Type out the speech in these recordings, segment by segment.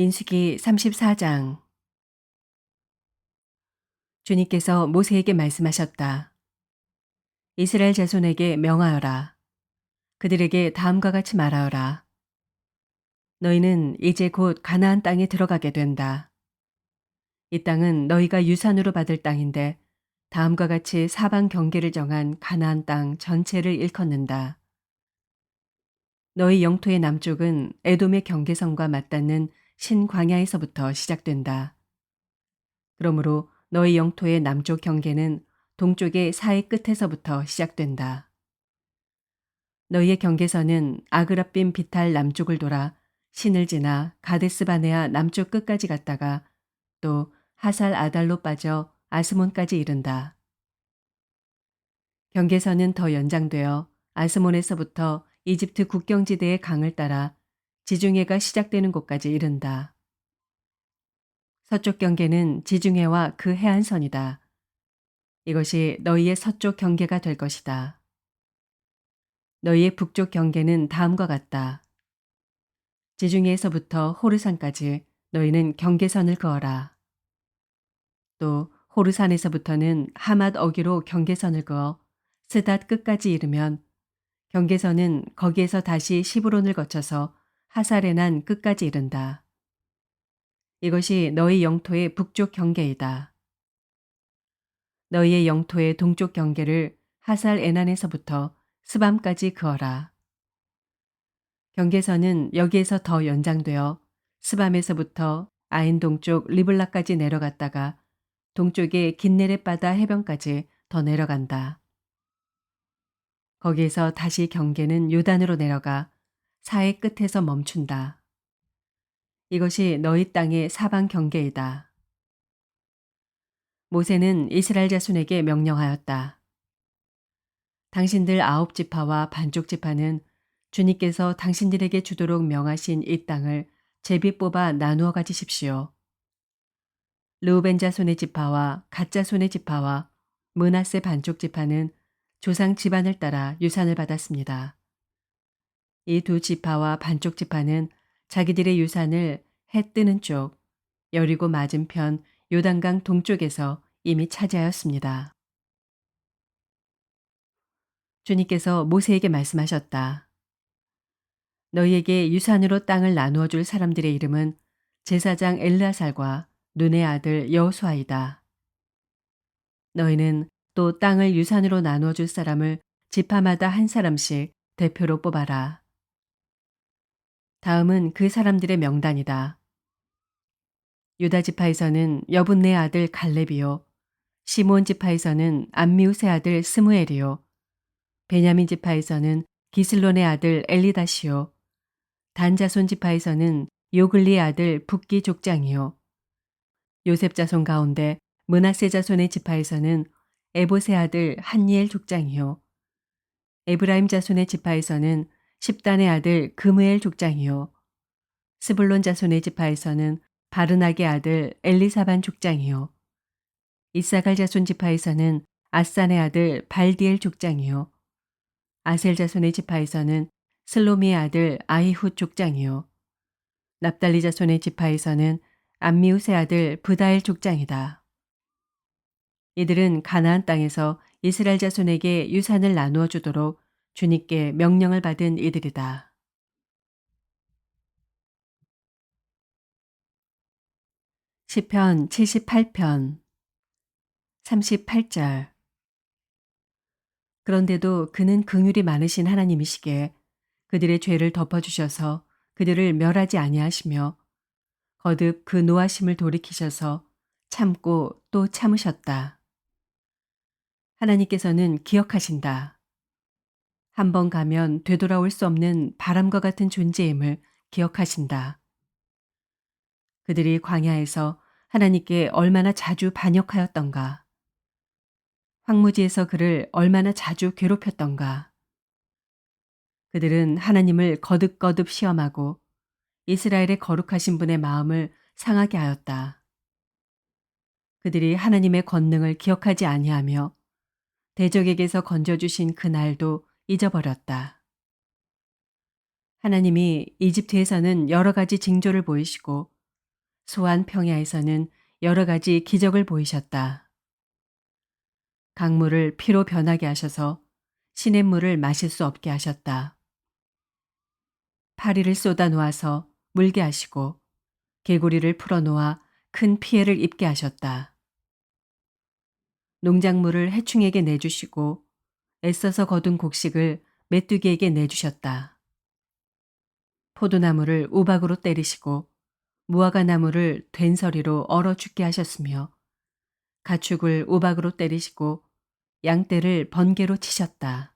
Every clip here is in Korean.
민수기 34장 주님께서 모세에게 말씀하셨다. 이스라엘 자손에게 명하여라. 그들에게 다음과 같이 말하여라. 너희는 이제 곧 가나안 땅에 들어가게 된다. 이 땅은 너희가 유산으로 받을 땅인데 다음과 같이 사방 경계를 정한 가나안 땅 전체를 일컫는다. 너희 영토의 남쪽은 에돔의 경계선과 맞닿는 신광야에서부터 시작된다. 그러므로 너희 영토의 남쪽 경계는 동쪽의 사해 끝에서부터 시작된다. 너희의 경계선은 아그라빔 비탈 남쪽을 돌아 신을 지나 가데스바네아 남쪽 끝까지 갔다가 또 하살 아달로 빠져 아스몬까지 이른다. 경계선은 더 연장되어 아스몬에서부터 이집트 국경지대의 강을 따라 지중해가 시작되는 곳까지 이른다. 서쪽 경계는 지중해와 그 해안선이다. 이것이 너희의 서쪽 경계가 될 것이다. 너희의 북쪽 경계는 다음과 같다. 지중해에서부터 호르산까지 너희는 경계선을 그어라. 또 호르산에서부터는 하맛 어기로 경계선을 그어 스닷 끝까지 이르면 경계선은 거기에서 다시 시브론을 거쳐서 하사레난 끝까지 이른다. 이것이 너희 영토의 북쪽 경계이다. 너희의 영토의 동쪽 경계를 하살 에난에서부터 스밤까지 그어라. 경계선은 여기에서 더 연장되어 스밤에서부터 아인 동쪽 리블라까지 내려갔다가 동쪽의 긴네렛 바다 해변까지 더 내려간다. 거기에서 다시 경계는 요단으로 내려가 사해 끝에서 멈춘다. 이것이 너희 땅의 사방 경계이다. 모세는 이스라엘 자손에게 명령하였다. 당신들 아홉 지파와 반쪽 지파는 주님께서 당신들에게 주도록 명하신 이 땅을 제비 뽑아 나누어 가지십시오. 르우벤 자손의 지파와 갓 자손의 지파와 문하세 반쪽 지파는 조상 집안을 따라 유산을 받았습니다. 이 두 지파와 반쪽 지파는 자기들의 유산을 해 뜨는 쪽, 여리고 맞은편 요단강 동쪽에서 이미 차지하였습니다. 주님께서 모세에게 말씀하셨다. 너희에게 유산으로 땅을 나누어 줄 사람들의 이름은 제사장 엘르아살과 눈의 아들 여호수아이다. 너희는 또 땅을 유산으로 나누어 줄 사람을 지파마다 한 사람씩 대표로 뽑아라. 다음은 그 사람들의 명단이다. 유다 지파에서는 여분네 아들 갈렙이요. 시몬 지파에서는 안미우스의 아들 스무엘이요. 베냐민 지파에서는 기슬론의 아들 엘리다시요. 단자손 지파에서는 요글리의 아들 북기 족장이요. 요셉 자손 가운데 문하세 자손의 지파에서는 에보세 아들 한니엘 족장이요. 에브라임 자손의 지파에서는 십단의 아들 금우엘 족장이요. 스불론 자손의 지파에서는 바르나게 아들 엘리사반 족장이요. 이사갈 자손 지파에서는 아산의 아들 발디엘 족장이요. 아셀 자손의 지파에서는 슬로미의 아들 아이훗 족장이요. 납달리 자손의 지파에서는 안미우스의 아들 부다엘 족장이다. 이들은 가나안 땅에서 이스라엘 자손에게 유산을 나누어 주도록 주님께 명령을 받은 이들이다. 시편 78편 38절 그런데도 그는 긍휼이 많으신 하나님이시기에 그들의 죄를 덮어주셔서 그들을 멸하지 아니하시며 거듭 그 노하심을 돌이키셔서 참고 또 참으셨다. 하나님께서는 기억하신다. 한번 가면 되돌아올 수 없는 바람과 같은 존재임을 기억하신다. 그들이 광야에서 하나님께 얼마나 자주 반역하였던가. 황무지에서 그를 얼마나 자주 괴롭혔던가. 그들은 하나님을 거듭거듭 시험하고 이스라엘의 거룩하신 분의 마음을 상하게 하였다. 그들이 하나님의 권능을 기억하지 아니하며 대적에게서 건져주신 그날도 잊어버렸다. 하나님이 이집트에서는 여러 가지 징조를 보이시고 소안 평야에서는 여러 가지 기적을 보이셨다. 강물을 피로 변하게 하셔서 시냇물을 마실 수 없게 하셨다. 파리를 쏟아 놓아서 물게 하시고 개구리를 풀어 놓아 큰 피해를 입게 하셨다. 농작물을 해충에게 내주시고 애써서 거둔 곡식을 메뚜기에게 내주셨다. 포도나무를 우박으로 때리시고 무화과 나무를 된서리로 얼어 죽게 하셨으며 가축을 우박으로 때리시고 양떼를 번개로 치셨다.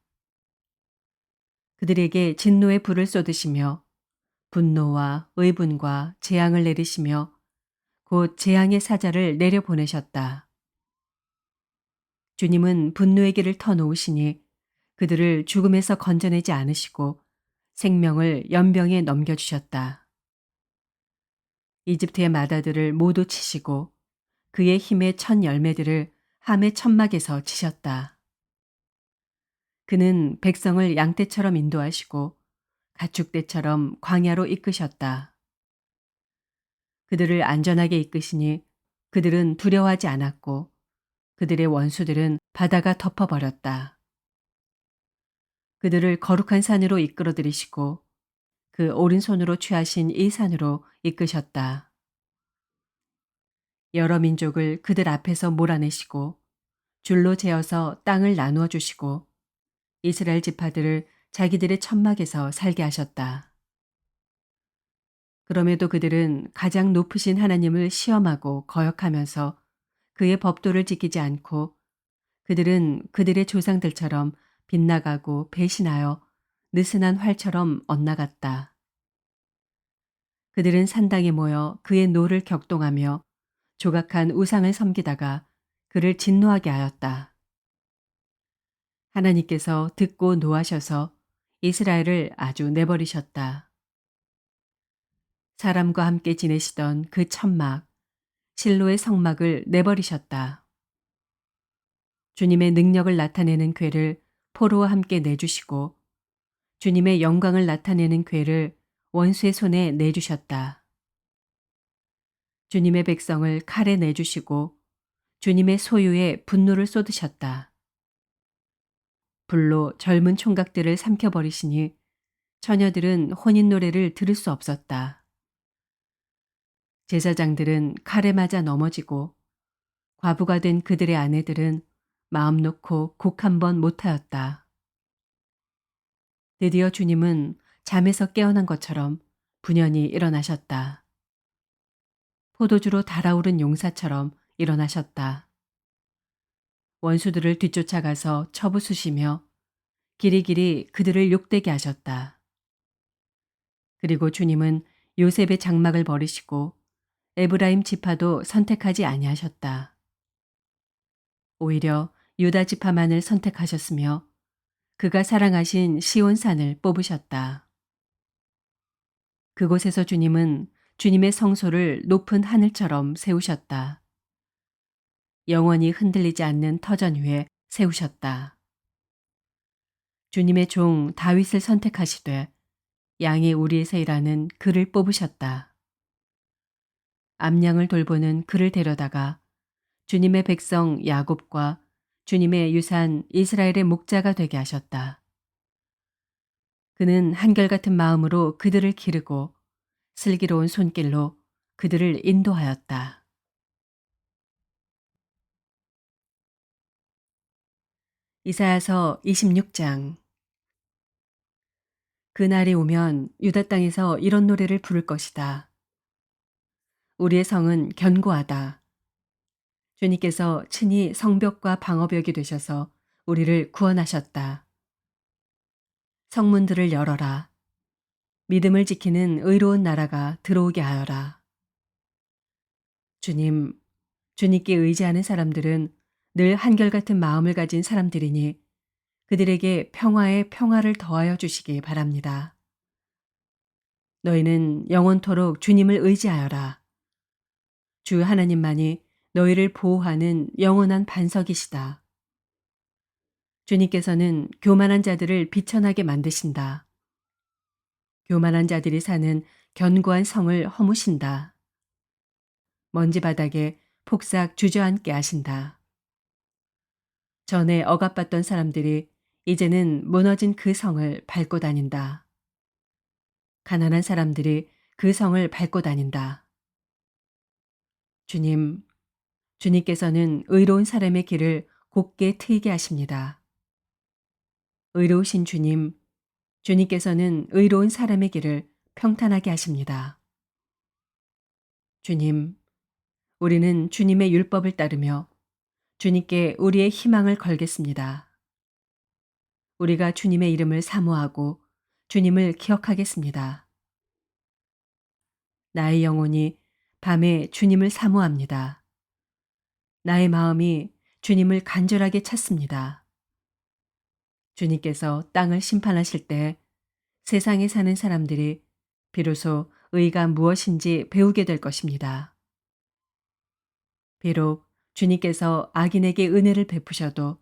그들에게 진노의 불을 쏟으시며 분노와 의분과 재앙을 내리시며 곧 재앙의 사자를 내려 보내셨다. 주님은 분노의 길을 터놓으시니 그들을 죽음에서 건져내지 않으시고 생명을 연병에 넘겨주셨다. 이집트의 마다들을 모두 치시고 그의 힘의 천 열매들을 함의 천막에서 치셨다. 그는 백성을 양떼처럼 인도하시고 가축떼처럼 광야로 이끄셨다. 그들을 안전하게 이끄시니 그들은 두려워하지 않았고 그들의 원수들은 바다가 덮어버렸다. 그들을 거룩한 산으로 이끌어들이시고 그 오른손으로 취하신 이 산으로 이끄셨다. 여러 민족을 그들 앞에서 몰아내시고 줄로 재어서 땅을 나누어 주시고 이스라엘 지파들을 자기들의 천막에서 살게 하셨다. 그럼에도 그들은 가장 높으신 하나님을 시험하고 거역하면서 그의 법도를 지키지 않고 그들은 그들의 조상들처럼 빗나가고 배신하여 느슨한 활처럼 엇나갔다. 그들은 산당에 모여 그의 노를 격동하며 조각한 우상을 섬기다가 그를 진노하게 하였다. 하나님께서 듣고 노하셔서 이스라엘을 아주 내버리셨다. 사람과 함께 지내시던 그 천막, 실로의 성막을 내버리셨다. 주님의 능력을 나타내는 괴를 포로와 함께 내주시고 주님의 영광을 나타내는 괴를 원수의 손에 내주셨다. 주님의 백성을 칼에 내주시고 주님의 소유에 분노를 쏟으셨다. 불로 젊은 총각들을 삼켜버리시니 처녀들은 혼인 노래를 들을 수 없었다. 제사장들은 칼에 맞아 넘어지고 과부가 된 그들의 아내들은 마음 놓고 곡 한 번 못하였다. 드디어 주님은 잠에서 깨어난 것처럼 분연히 일어나셨다. 포도주로 달아오른 용사처럼 일어나셨다. 원수들을 뒤쫓아가서 처부수시며 길이길이 그들을 욕되게 하셨다. 그리고 주님은 요셉의 장막을 버리시고 에브라임 지파도 선택하지 아니하셨다. 오히려 유다 지파만을 선택하셨으며 그가 사랑하신 시온산을 뽑으셨다. 그곳에서 주님은 주님의 성소를 높은 하늘처럼 세우셨다. 영원히 흔들리지 않는 터전 위에 세우셨다. 주님의 종 다윗을 선택하시되 양의 우리에서 일하는 그를 뽑으셨다. 암양을 돌보는 그를 데려다가 주님의 백성 야곱과 주님의 유산 이스라엘의 목자가 되게 하셨다. 그는 한결같은 마음으로 그들을 기르고 슬기로운 손길로 그들을 인도하였다. 이사야서 26장 그날이 오면 유다 땅에서 이런 노래를 부를 것이다. 우리의 성은 견고하다. 주님께서 친히 성벽과 방어벽이 되셔서 우리를 구원하셨다. 성문들을 열어라. 믿음을 지키는 의로운 나라가 들어오게 하여라. 주님, 주님께 의지하는 사람들은 늘 한결같은 마음을 가진 사람들이니 그들에게 평화의 평화를 더하여 주시기 바랍니다. 너희는 영원토록 주님을 의지하여라. 주 하나님만이 너희를 보호하는 영원한 반석이시다. 주님께서는 교만한 자들을 비천하게 만드신다. 교만한 자들이 사는 견고한 성을 허무신다. 먼지 바닥에 폭삭 주저앉게 하신다. 전에 억압받던 사람들이 이제는 무너진 그 성을 밟고 다닌다. 가난한 사람들이 그 성을 밟고 다닌다. 주님, 주님께서는 의로운 사람의 길을 곱게 트이게 하십니다. 의로우신 주님, 주님께서는 의로운 사람의 길을 평탄하게 하십니다. 주님, 우리는 주님의 율법을 따르며 주님께 우리의 희망을 걸겠습니다. 우리가 주님의 이름을 사모하고 주님을 기억하겠습니다. 나의 영혼이 밤에 주님을 사모합니다. 나의 마음이 주님을 간절하게 찾습니다. 주님께서 땅을 심판하실 때 세상에 사는 사람들이 비로소 의가 무엇인지 배우게 될 것입니다. 비록 주님께서 악인에게 은혜를 베푸셔도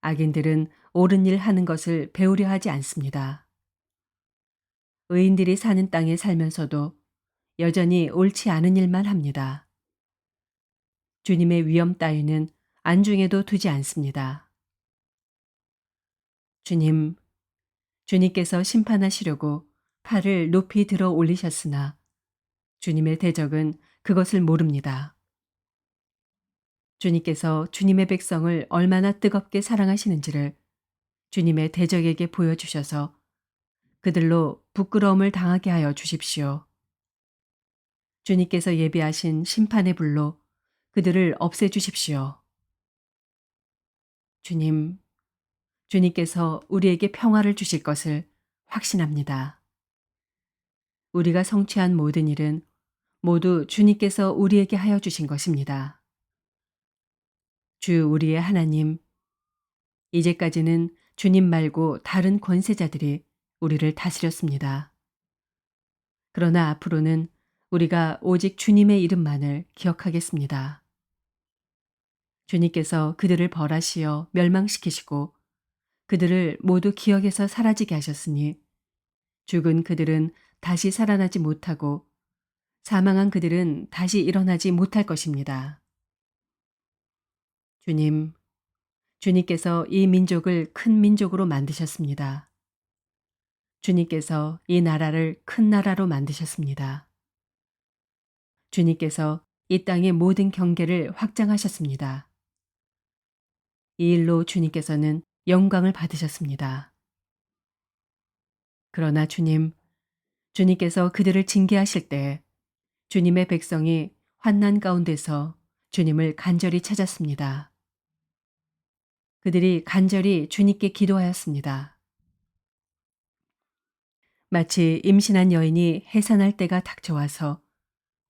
악인들은 옳은 일 하는 것을 배우려 하지 않습니다. 의인들이 사는 땅에 살면서도 여전히 옳지 않은 일만 합니다. 주님의 위험 따위는 안중에도 두지 않습니다. 주님, 주님께서 심판하시려고 팔을 높이 들어 올리셨으나 주님의 대적은 그것을 모릅니다. 주님께서 주님의 백성을 얼마나 뜨겁게 사랑하시는지를 주님의 대적에게 보여주셔서 그들로 부끄러움을 당하게 하여 주십시오. 주님께서 예비하신 심판의 불로 그들을 없애주십시오. 주님, 주님께서 우리에게 평화를 주실 것을 확신합니다. 우리가 성취한 모든 일은 모두 주님께서 우리에게 하여 주신 것입니다. 주 우리의 하나님, 이제까지는 주님 말고 다른 권세자들이 우리를 다스렸습니다. 그러나 앞으로는 우리가 오직 주님의 이름만을 기억하겠습니다. 주님께서 그들을 벌하시어 멸망시키시고 그들을 모두 기억에서 사라지게 하셨으니 죽은 그들은 다시 살아나지 못하고 사망한 그들은 다시 일어나지 못할 것입니다. 주님, 주님께서 이 민족을 큰 민족으로 만드셨습니다. 주님께서 이 나라를 큰 나라로 만드셨습니다. 주님께서 이 땅의 모든 경계를 확장하셨습니다. 이 일로 주님께서는 영광을 받으셨습니다. 그러나 주님, 주님께서 그들을 징계하실 때 주님의 백성이 환난 가운데서 주님을 간절히 찾았습니다. 그들이 간절히 주님께 기도하였습니다. 마치 임신한 여인이 해산할 때가 닥쳐와서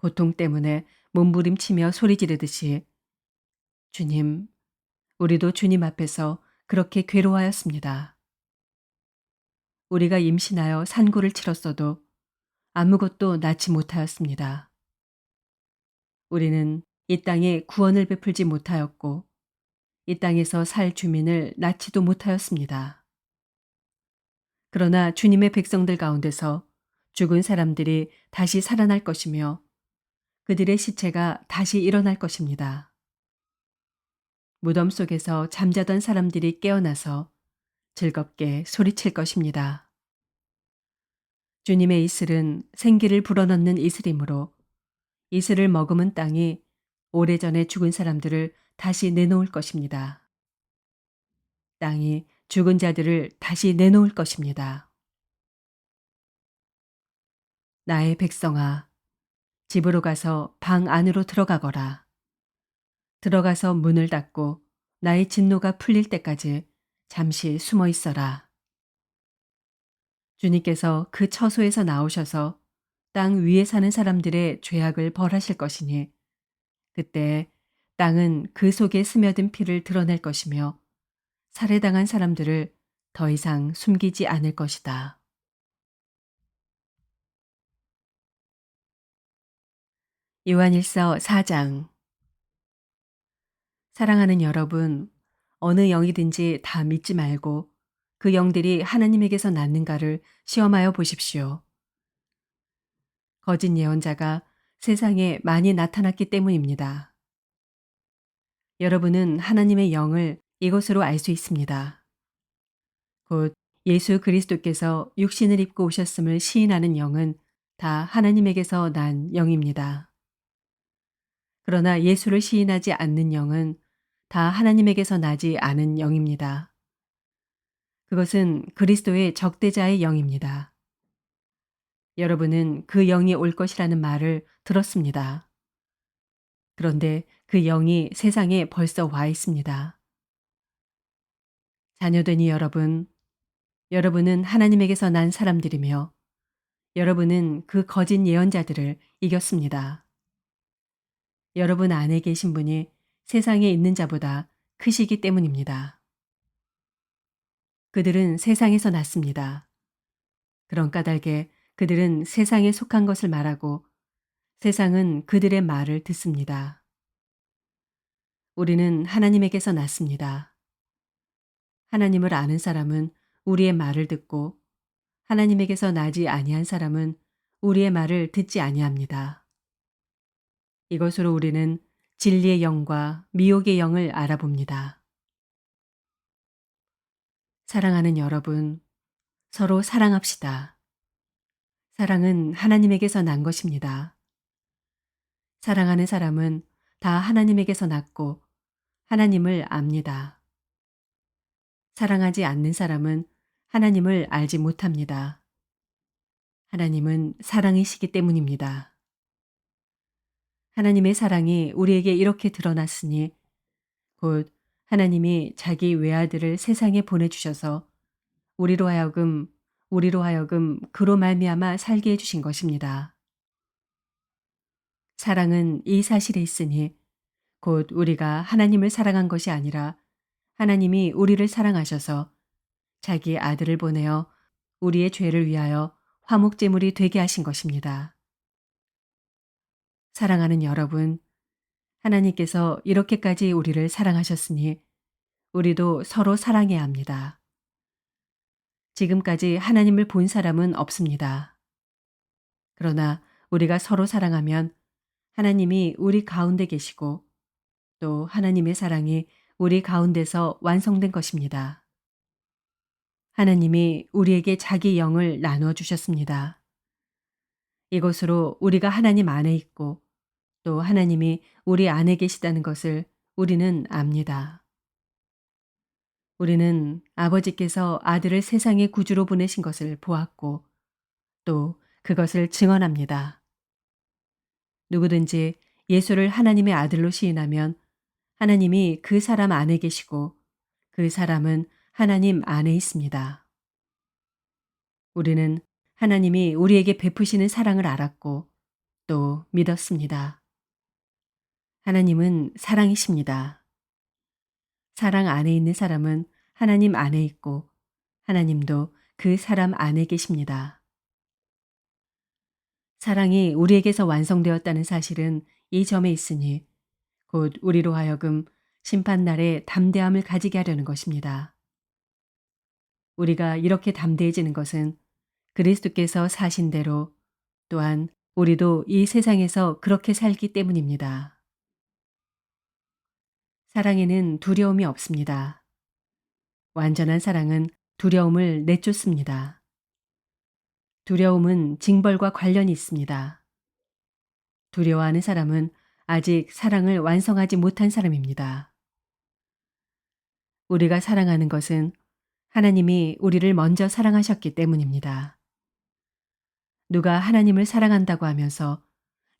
고통 때문에 몸부림치며 소리 지르듯이 주님, 우리도 주님 앞에서 그렇게 괴로워하였습니다. 우리가 임신하여 산고를 치렀어도 아무것도 낳지 못하였습니다. 우리는 이 땅에 구원을 베풀지 못하였고 이 땅에서 살 주민을 낳지도 못하였습니다. 그러나 주님의 백성들 가운데서 죽은 사람들이 다시 살아날 것이며 그들의 시체가 다시 일어날 것입니다. 무덤 속에서 잠자던 사람들이 깨어나서 즐겁게 소리칠 것입니다. 주님의 이슬은 생기를 불어넣는 이슬이므로 이슬을 머금은 땅이 오래전에 죽은 사람들을 다시 내놓을 것입니다. 땅이 죽은 자들을 다시 내놓을 것입니다. 나의 백성아, 집으로 가서 방 안으로 들어가거라. 들어가서 문을 닫고 나의 진노가 풀릴 때까지 잠시 숨어 있어라. 주님께서 그 처소에서 나오셔서 땅 위에 사는 사람들의 죄악을 벌하실 것이니 그때 땅은 그 속에 스며든 피를 드러낼 것이며 살해당한 사람들을 더 이상 숨기지 않을 것이다. 요한일서 4장 사랑하는 여러분, 어느 영이든지 다 믿지 말고 그 영들이 하나님에게서 났는가를 시험하여 보십시오. 거짓 예언자가 세상에 많이 나타났기 때문입니다. 여러분은 하나님의 영을 이것으로 알 수 있습니다. 곧 예수 그리스도께서 육신을 입고 오셨음을 시인하는 영은 다 하나님에게서 난 영입니다. 그러나 예수를 시인하지 않는 영은 다 하나님에게서 나지 않은 영입니다. 그것은 그리스도의 적대자의 영입니다. 여러분은 그 영이 올 것이라는 말을 들었습니다. 그런데 그 영이 세상에 벌써 와 있습니다. 자녀되니 여러분, 여러분은 하나님에게서 난 사람들이며 여러분은 그 거짓 예언자들을 이겼습니다. 여러분 안에 계신 분이 세상에 있는 자보다 크시기 때문입니다. 그들은 세상에서 났습니다. 그런 까닭에 그들은 세상에 속한 것을 말하고 세상은 그들의 말을 듣습니다. 우리는 하나님에게서 났습니다. 하나님을 아는 사람은 우리의 말을 듣고 하나님에게서 나지 아니한 사람은 우리의 말을 듣지 아니합니다. 이것으로 우리는 진리의 영과 미혹의 영을 알아봅니다. 사랑하는 여러분, 서로 사랑합시다. 사랑은 하나님에게서 난 것입니다. 사랑하는 사람은 다 하나님에게서 났고 하나님을 압니다. 사랑하지 않는 사람은 하나님을 알지 못합니다. 하나님은 사랑이시기 때문입니다. 하나님의 사랑이 우리에게 이렇게 드러났으니 곧 하나님이 자기 외아들을 세상에 보내주셔서 우리로 하여금 우리로 하여금 그로 말미암아 살게 해주신 것입니다. 사랑은 이 사실에 있으니 곧 우리가 하나님을 사랑한 것이 아니라 하나님이 우리를 사랑하셔서 자기 아들을 보내어 우리의 죄를 위하여 화목제물이 되게 하신 것입니다. 사랑하는 여러분, 하나님께서 이렇게까지 우리를 사랑하셨으니 우리도 서로 사랑해야 합니다. 지금까지 하나님을 본 사람은 없습니다. 그러나 우리가 서로 사랑하면 하나님이 우리 가운데 계시고 또 하나님의 사랑이 우리 가운데서 완성된 것입니다. 하나님이 우리에게 자기 영을 나누어 주셨습니다. 이것으로 우리가 하나님 안에 있고 또 하나님이 우리 안에 계시다는 것을 우리는 압니다. 우리는 아버지께서 아들을 세상의 구주로 보내신 것을 보았고 또 그것을 증언합니다. 누구든지 예수를 하나님의 아들로 시인하면 하나님이 그 사람 안에 계시고 그 사람은 하나님 안에 있습니다. 우리는 하나님이 우리에게 베푸시는 사랑을 알았고 또 믿었습니다. 하나님은 사랑이십니다. 사랑 안에 있는 사람은 하나님 안에 있고 하나님도 그 사람 안에 계십니다. 사랑이 우리에게서 완성되었다는 사실은 이 점에 있으니 곧 우리로 하여금 심판날에 담대함을 가지게 하려는 것입니다. 우리가 이렇게 담대해지는 것은 그리스도께서 사신 대로 또한 우리도 이 세상에서 그렇게 살기 때문입니다. 사랑에는 두려움이 없습니다. 완전한 사랑은 두려움을 내쫓습니다. 두려움은 징벌과 관련이 있습니다. 두려워하는 사람은 아직 사랑을 완성하지 못한 사람입니다. 우리가 사랑하는 것은 하나님이 우리를 먼저 사랑하셨기 때문입니다. 누가 하나님을 사랑한다고 하면서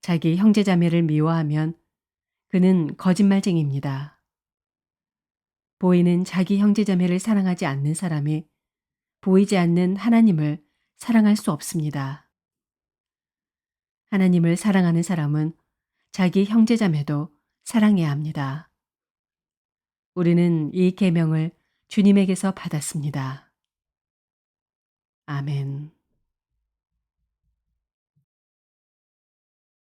자기 형제자매를 미워하면 그는 거짓말쟁이입니다. 보이는 자기 형제자매를 사랑하지 않는 사람이 보이지 않는 하나님을 사랑할 수 없습니다. 하나님을 사랑하는 사람은 자기 형제자매도 사랑해야 합니다. 우리는 이 계명을 주님에게서 받았습니다. 아멘.